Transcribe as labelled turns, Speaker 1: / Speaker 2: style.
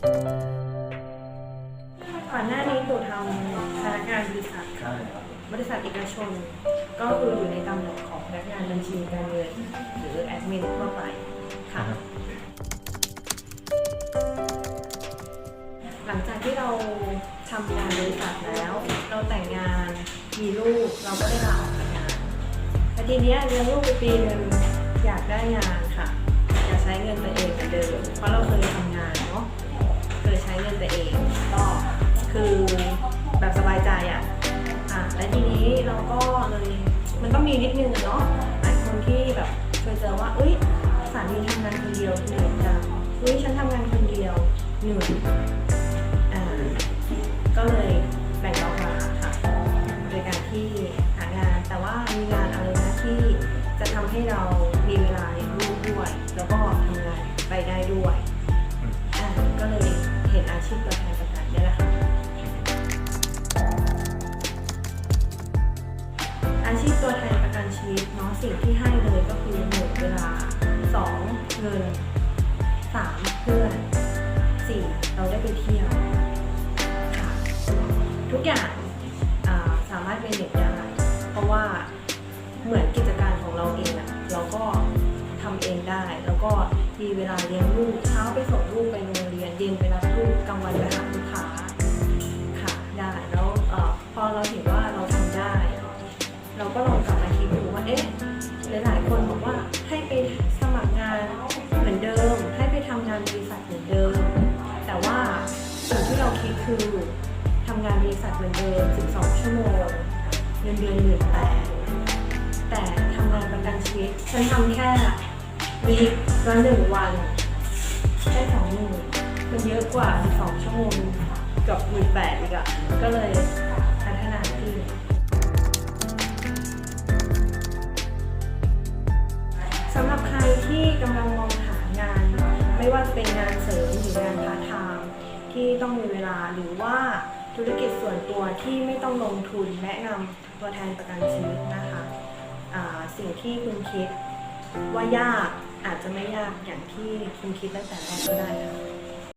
Speaker 1: ก่อนหน้านี้ตู่ทำพนักงานบริษัทบริษัทเอกชน ก็คืออยู่ในตำแหน่งของพนักงานบัญชีการเงินหรือแอดมินทั่วไปค่ะ หลังจากที่เราทำงานบริษัทแล้ว เราแต่งงานมีลูกเราก็ได้ลาออกจากงานแต่ทีเนี้ยเลี้ยงลูกไปปีนึ่งอยากได้งานค่ะอยากใช้เงินตัวเองเหมือนเดิมเพราะเราเคยทำงานเนาะ คือแบบสบายใจอะอะและทีนี้เราก็เลยมันต้องมีนิดนึงเนาะหลายคนที่แบบเคยเจอว่าเอ้ยสามีทำงานคนเดียวเหนื่อยจังเฮ้ยฉันทำงานคนเดียวเหนื่อยอ่าก็เลยแบ่งเบาภาค่ะโดยการที่หางานแต่ว่ามีงานอะไรนะที่จะทำให้เรามีเวลาเลี้ยงลูกด้วย แล้วก็ทำงานไปได้ด้วยอ่าก็เลยเห็นอาชีพตัวแทน อาชีพตัวแทนประกันชีวิตเนาะสิ่งที่ให้เลยก็คือหนึ่งเวลาสองเงินสามเพื่อนสี่เราได้ไปเที่ยวค่ะทุกอย่างาสามารถเป็นเด็กได้ เพราะว่าเหมือนกิจการของเราเองอะเราก็ทำเองได้ แล้วก็มีเวลาเลี้ยงลูกเช้าไปส่งลูกไปโรงเรียนเย็นไปรับลูกกลางวันไป เราก็ลองกลับมาคิดดูว่าเอ๊ะหลายๆคนบอกว่าให้ไปสมัครงานเหมือนเดิม ให้ไปทำงานบริษัทเหมือนเดิม แต่ว่าสิ่งที่เราคิดคือทำงานบริษัทเหมือนเดิม 12 ชั่วโมงเงินเดือนหมื่นแปดแต่ทำงานประกันชีวิตฉันทำแค่วีคละหนึ่งวันแค่สองหมื่นมันเยอะกว่า 12 ชั่วโมงกับหมื่นแปดอีกอะก็เลยพัฒนาขึ้น ไม่ว่าจะเป็นงานเสริมหรืองานพาร์ทไทม์ที่ต้องมีเวลาหรือว่าธุรกิจส่วนตัวที่ไม่ต้องลงทุนแนะนำตัวแทนประกันชีวิตนะคะสิ่งที่คุณคิดว่ายากอาจจะไม่ยากอย่างที่คุณคิดตั้งแต่แรกก็ได้ค่ะ